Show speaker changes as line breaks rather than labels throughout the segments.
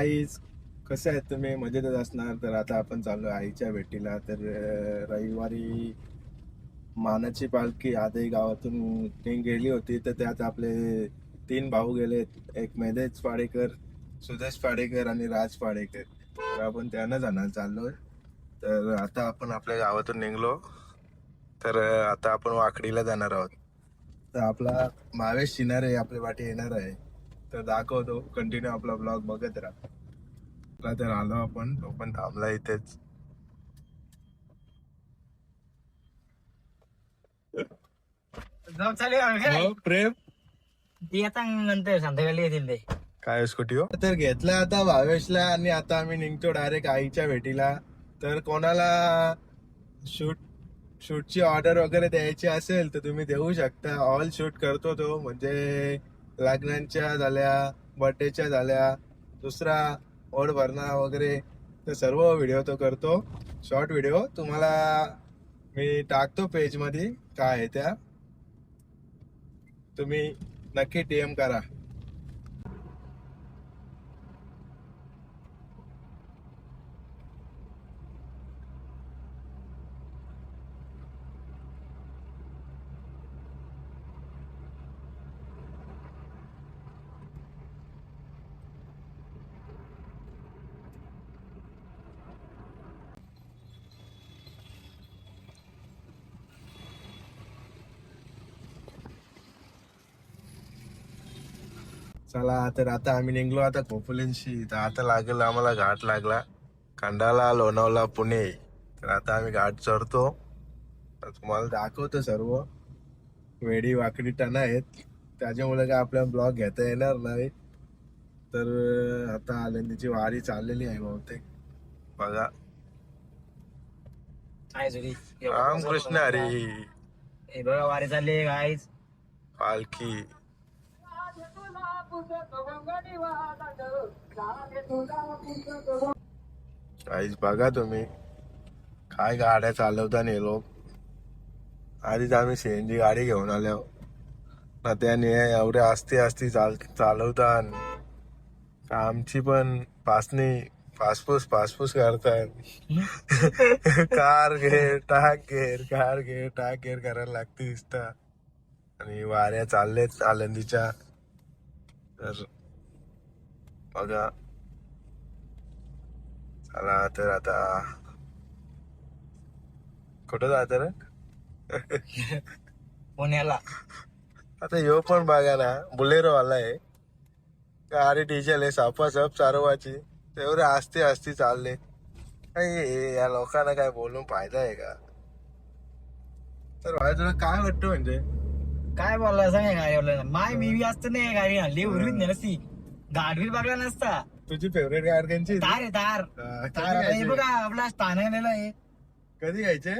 Eyes कसे आहेत तुम्ही? मजेतच असणार. तर आता आपण चाललो आईच्या भेटीला. तर रविवारी मानाची पालखी आदही गावातून गेली होती. तर त्यात आपले तीन भाऊ गेले. एक मेधेश पाडेकर सुदेश पाडेकर आणि राज पाडेकर. तर आपण त्यांना जाणार चाललोय. तर आता आपण आपल्या गावातून निघलो. तर आता आपण वाकडीला जाणार आहोत. तर आपला मावेश शिनारे आपल्या वाटी येणार आहे. तर दाखवतो. कंटिन्यू आपला ब्लॉग बघत राहा. चला तर आलो आपण तो पण थांबला इथेच. हो, प्रेम?
ती आता नंतर संध्याकाळी येतील ते.
काय स्कूटी हो? तर घेतला आता भावेशला आणि आता आम्ही निघतो डायरेक्ट आईच्या भेटीला. तर कोणाला शूट शूटची ऑर्डर वगैरे द्यायची असेल तर तुम्ही देऊ शकता. ऑल शूट करतो तो म्हणजे लग्नांच्या झाल्या बर्थडेच्या झाल्या दुसरा ओढ भरणा वगैरे तर सर्व व्हिडिओ तो करतो. शॉर्ट व्हिडिओ तुम्हाला मी टाकतो पेजमध्ये काय आहे त्या. तुम्ही नक्की टी एम करा. चला तर आता आम्ही निघलो आता खोपोलींशी तर आता लागेल आम्हाला घाट लागला. खंडाला लोणावला पुणे. तर आता आम्ही घाट चढतो. तुम्हाला दाखवतो सर्व. वेडी वाकडी टणा आहेत. त्याच्यामुळे काय आपल्याला ब्लॉग घेता येणार नाही. तर आता आनंदीची वारी चाललेली आहे बहुतेक. बघा.
आहे जुरी
राम कृष्ण हरी.
हे बघा वारे चालले गाईज
पालखी. काहीच बघा तुम्ही. काय गाड्या चालवता नाही लोक. आधीच आम्ही सीएनजी गाडी घेऊन आलो. ना त्याने एवढ्या आस्ती आस्ती चाल चालवतात. आमची पण पासनी फासफूस फासफूस करतात. कार घे टाक घेर कार घे टाक घेर करायला लागते दिसता आणि वाऱ्या चाललेत आलंदीच्या तर बघा. चला तर आता कुठं जात रे?
पुण्याला.
आता ह्यो पण बघा ना बुलेरो आहे. गाडी डिझेल आहे सापा सब चारवाची. तेवढे आस्ती आस्ती चालले. काही या लोकांना काय बोलून फायदा आहे का? तर भाई तुला काय वाटतं म्हणजे?
काय बोलला सांगा गाडीवाला माय मी बी असतं नाही गाडी हल्ली उरवीत नाही नसती. गाडवी बघला नसता.
तुझी फेवरेट गाडी त्यांची
तार आहे तार.
हा,
तार आता हे? बघा आपला स्थान आहे
कधी घ्यायचे?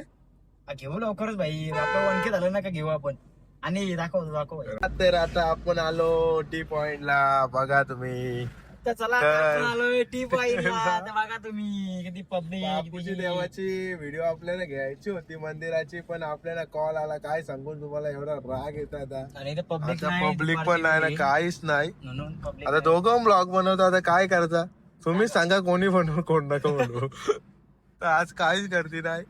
घेऊ लवकरच भाई. आपलं वणके झालं ना का घेऊ आपण. आणि दाखव दाखव.
तर आता आपण आलो टी पॉइंट ला बघा तुम्ही.
तर चला आपण आलोय टी पॉईंटला तर बघा तुम्ही किती
बापूजी
पब्लिक
देवाची व्हिडिओ आपल्याला घ्यायची होती मंदिराची पण आपल्याला कॉल आला. काय सांगून तुम्हाला एवढा राग येत आता
इथे पब्लिक
आता पब्लिक पण नाही ना काहीच नाही.
म्हणून पब्लिक
आता दोघं ब्लॉग बनवतो आता काय करता? तुम्हीच सांगा कोणी बनवू कोण नका बनवू. तर आज काहीच करते नाही.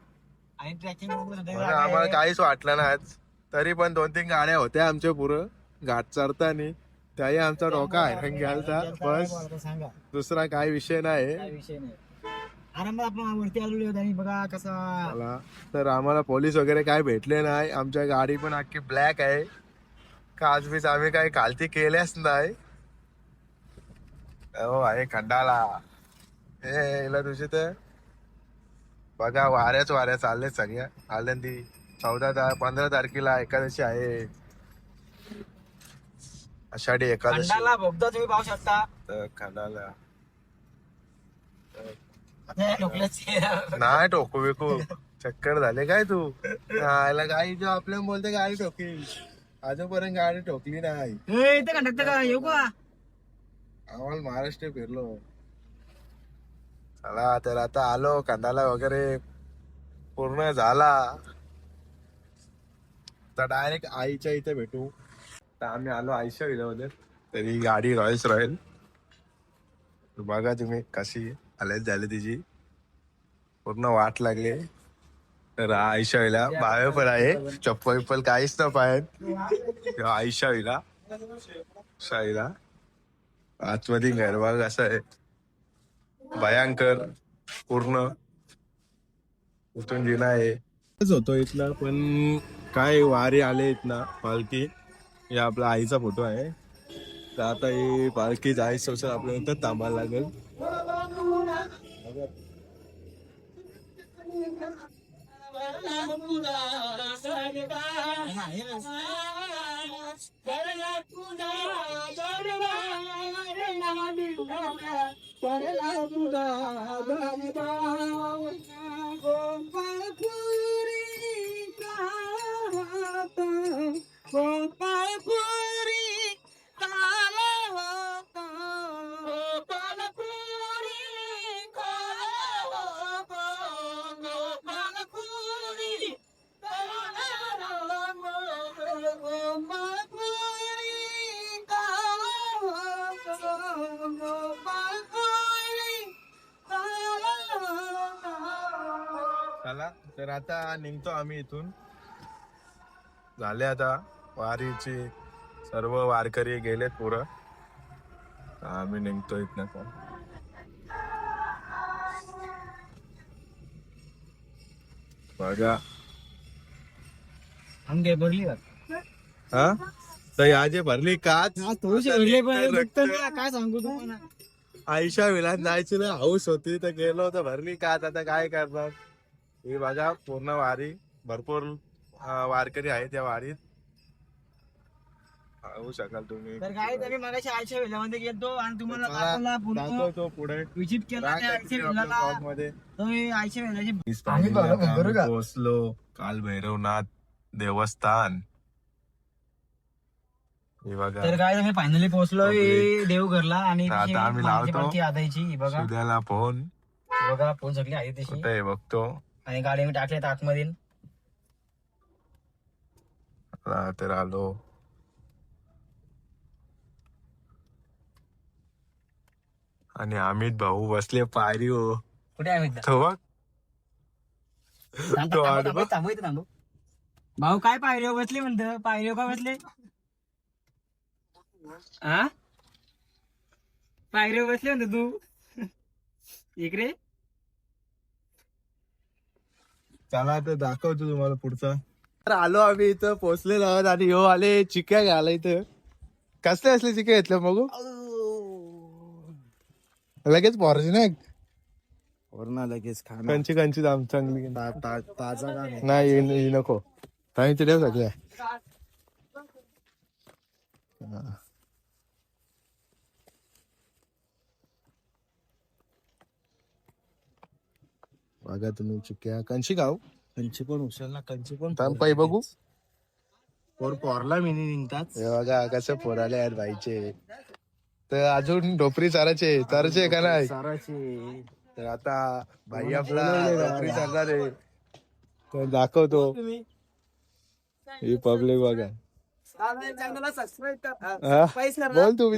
आणि ट्रॅकिंग
म्हणून आम्हाला काहीच वाटलं ना आज. तरी पण दोन तीन गाड्या होत्या आमच्या पुरं. घाट चढताना. त्याही आमचा डोका आहे घ्यायचा बस.
सांगा.
दुसरा काही विषय नाही.
काय विषय नाही. आरामात आपण वरती आलेलो आहोत आणि बघा कसा
मला तर आम्हाला पोलीस वगैरे काय भेटले नाही. आमच्या गाडी पण अख्खी ब्लॅक आहे. काच बीच आम्ही काही कालती केल्याच नाही. हो आहे खंडाला हे इला तुझे तर बघा वाऱ्याच वाऱ्या चालले सगळ्या. आनंदी चौदा तार पंधरा तारखेला एकादशी आहे. आषाढी एकादशी.
खंडाला तुम्ही पाहू शकता.
तर नाही टोकू बिकू. चक्कर झाले काय तू? याला गाडी जो आपल्या बोलते गाडी ठोकली आजूपर्यंत गाडी ठोकली नाही.
ए, इथे कंडक्टर का? येऊ का?
आम्हाला महाराष्ट्र फिरलो. चला तर आता आलो कांदाला वगैरे. पूर्ण झाला. तर डायरेक्ट आईच्या इथे भेटू. तर आम्ही आलो आयशा विधामध्ये तरी गाडी रॉयल्स रॉयल. बघा तुम्ही कशी हालत झाली तिची. पूर्ण वाट लागली. तर आयशा होईला बावे पण आहे. चप्पल विप्पल काहीच न पाहत. आयशा होईला शाईला आतमध्ये गरबा असा आहे. भयंकर. पूर्ण. उठून जिना आहे. होतो इथला पण काय वारे आले इथना पालखी. हे आपला आईचा फोटो आहे तर आता ही पालखी जायचं असेल आपल्याला तर थांबायला लागेल चला तर आता निघतो आम्ही इथून. झाले आता वारीची सर्व वारकरी गेलेत पुरं. आम्ही निघतो इथनं आता. बघा.
अंगे भरली का?
हा? तर भरली
पण ना, काय सांगू तुम्हाला?
आयशा विलास जायची ना हाऊस होती तर गेलो तर भरली काच आता काय करणार? ही बघा पूर्ण वारी भरपूर वारकरी आहे त्या वारीत. होऊ शकाल तुम्ही.
तर काय तरी मगाशी आयच्या वेळामध्ये गेलो आणि तुम्हाला
चला,
दाखवला पूर्ण
दाखवतो पुढे.
विजिट केला त्या आयच्या वेळाला
मध्ये
तुम्ही आयच्या वेळाची
आम्ही
बघा, बघा का?
पोहोचलो. काल भैरवनाथ देवस्थान. हे बघा.
तर काय तुम्ही फायनली पोहोचलो देवघरला आणि
तर आता आम्ही लावतो. सुद्याला फोन.
बघा फोन सगळी आहे तशी
बघतो.
आणि गाडी मी टाकले आतमध्ये
आता तर आलो. आणि अमित भाऊ बसले पायरी हो.
कुठे आहे मित्र
तो बघ. तो आडवा.
थांबू थांबू भाऊ काय पायरीवर बसले म्हणत? पायरीवर काय बसले? हा पायरीवर बसले म्हणत तू? इकडे.
चला तर दाखवतो तुम्हाला पुढचा. तर आलो आम्ही इथं पोहोचलेलो आहोत आणि हो आले चिक्या घ्यायला इथं. कसले असले चिक्या घेतलं बघू? लगेच फॉर्च्युनर
वरना लगेच खाना
कंची कंची दाम चांगली
ता- ता- ताजा का नाही
नाही ही- ही नको. काही तिथे सगळ्या. बघा तुम्ही चिक्या. कंची गाव?
कंची पण उचल ना कंची पण
थांब पायी बघू.
पोर पोरला मिनी निघतात.
हे बघा कसं पोराले आहेत भाईचे तर अजून ढोपरी चारायचे चारायचे का नाही?
साराची
तर आता भाई आपला ढोपरी चालणार आहे तर दाखवतो. ही पब्लिक बघा. हा? बोल तू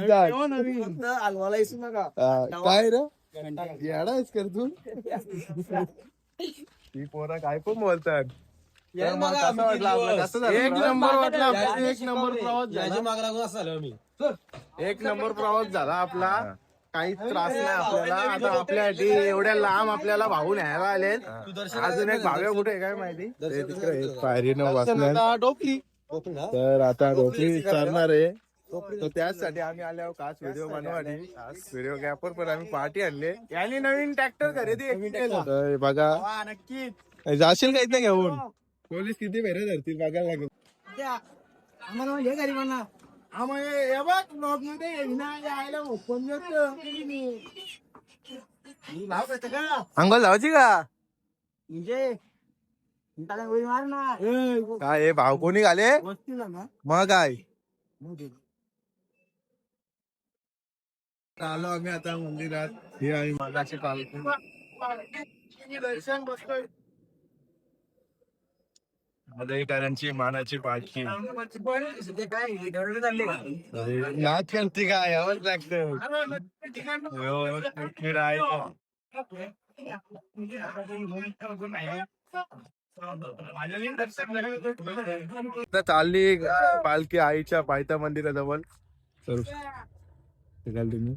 हा, काय रे? येडा आहेस कर तू. ही पोरं काय पण बोलतात. तर मग कसं वाटलं आपलं? कसं झालं?
एक
प्रवास?
नंबर वाटला. एक नंबर प्रवास झाला.
एक नंबर प्रवास झाला आपला. काहीच त्रास नाही आपल्याला. आता आपल्यासाठी एवढ्या लांब आपल्याला भाऊ न्यायला आले अजून एक भाव्या कुठे आहे काय माहिती? ते तिकडे पायरीनं वाचणार
टोपली
तर आता रोपरी चालणार आहे. तर त्याचसाठी आम्ही आल्यावर खास व्हिडिओ बनवाडी व्हिडिओ गॅपवर पण आम्ही पार्टी आणले. यांनी नवीन ट्रॅक्टर खरेदी बघा.
नक्की.
जाशील का इथं घेऊन? पोलीस किती फेऱ्या धरतील बघायला लागेल.
आम्हाला हे गरीबांना
आम्हाला हे बघ ब्लॉगमध्ये यायला ओपन
अंगोल लावायची का?
म्हणजे
काय हे भाव कोणी घाले? मग काय? आलो आम्ही आता मंदिरात. हे आम्ही मगाशी पालखी.
दर्शन बसतोय
मदईकरांची मानाची पालखी.
ते
नाच करते का? यावंच लागतं. हो, आता चालली पालखी आईच्या पायथा मंदिराजवळ. तर तुम्ही.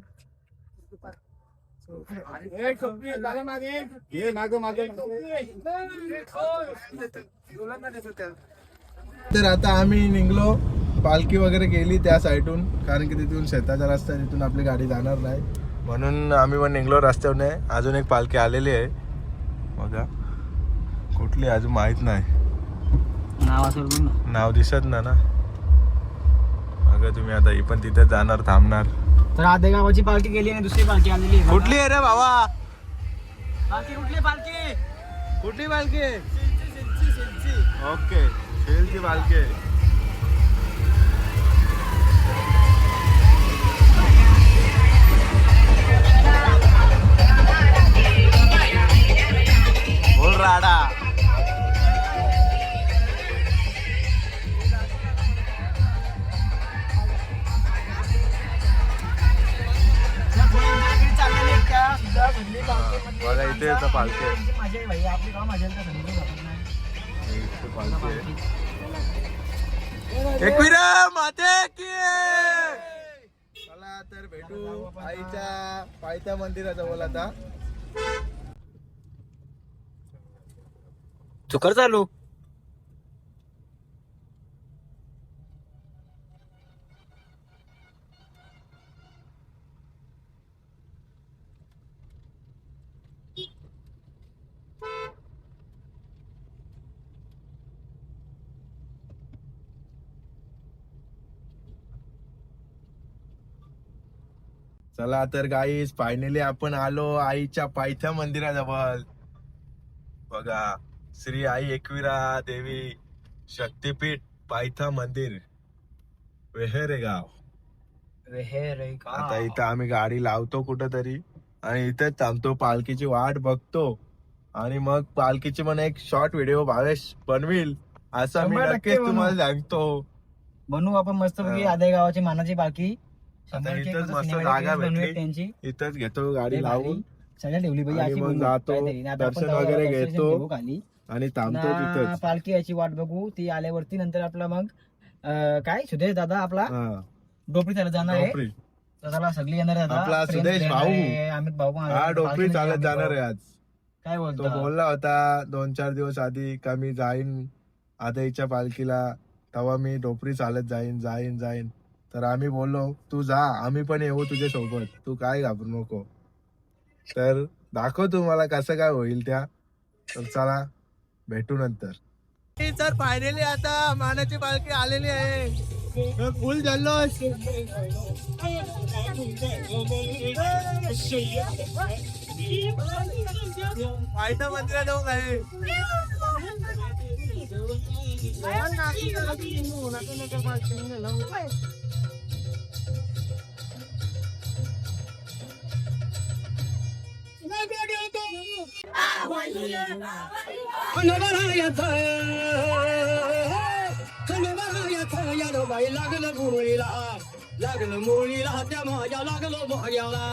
तर आता आम्ही निघलो. पालखी वगैरे गेली त्या साईडून कारण की तिथून शेताचा रस्ता आहे, तिथून आपली गाडी जाणार नाही. म्हणून आम्ही पण निघलो रस्त्यावर अजून एक पालखी आलेली आहे. बघा. कुठली अजून माहीत नाही. नाव दिसत ना ना? अगं तुम्ही आता ही पण तिथे जाणार थांबणार.
तर आधे गावाची पालखी गेली आणि दुसरी पालखी आलेली आहे.
कुठली आहे रे भावा
पालखी कुठली पालखी
कुठली पालखी ओके शेलची पालखी आहे. पायथ्या मंदिराजवळ आता.
चुकर चालू.
चला तर गाईस फायनली आपण आलो आईच्या पायथ्या मंदिराजवळ. बघा श्री आई एकविरा देवी शक्तीपीठ पायथा मंदिर. वेहेरे गाव.
रे का
आता इथं आम्ही गाडी लावतो कुठंतरी आणि इथेच थांबतो पालखीची वाट बघतो. आणि मग पालखीची पण एक शॉर्ट व्हिडिओ भावेश बनवील असं मी नक्कीच. तुम्हाला सांगतो.
बनवू आपण मस्त. आधे गावाची मानाची पालखी.
आता इथंच मस्त जागा भेटली. घेतो गाडी लावून.
सगळ्या ठेवली पाहिजे.
जातो, दर्शन वगैरे घेतो. आणि थांबतो
पालखी याची वाट बघू ती आल्यावरती नंतर आपला मग काय सुदेश दादा आपला डोपरी चालत जाणार आहे त्याला सगळी येणार आहे
आपला. सुदेश भाऊ.
अमित भाऊ
हा. डोपरी चालत जाणार. आहे आज
काय बोलतो
बोलला होता दोन चार दिवस आधी का मी जाईन आदईच्या पालखीला तेव्हा मी डोपरी चालत जाईन जाईन जाईन तर आम्ही बोललो तू जा आम्ही पण येऊ तुझ्या सोबत तू काय घाबरू नको. तर दाखव तू मला कसं काय होईल त्या. तर चला भेटू नंतर. सर फायनली आता मानाची पालखी आलेली आहे. फुल जल्लोष. पायथा मंदिरात जाऊन आहे.
लागलं मुरळीला लागलं मुरळीला त्या माझ्या लागलं माझ्याला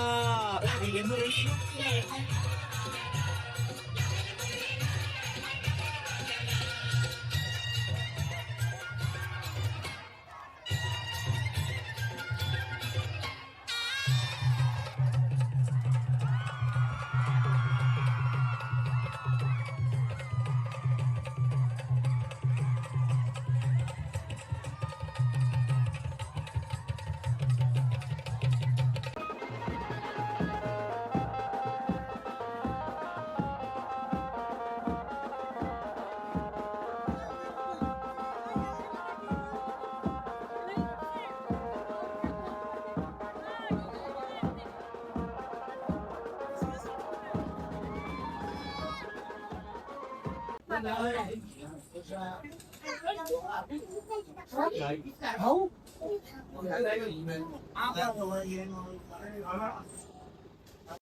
好，啊，好，好，我，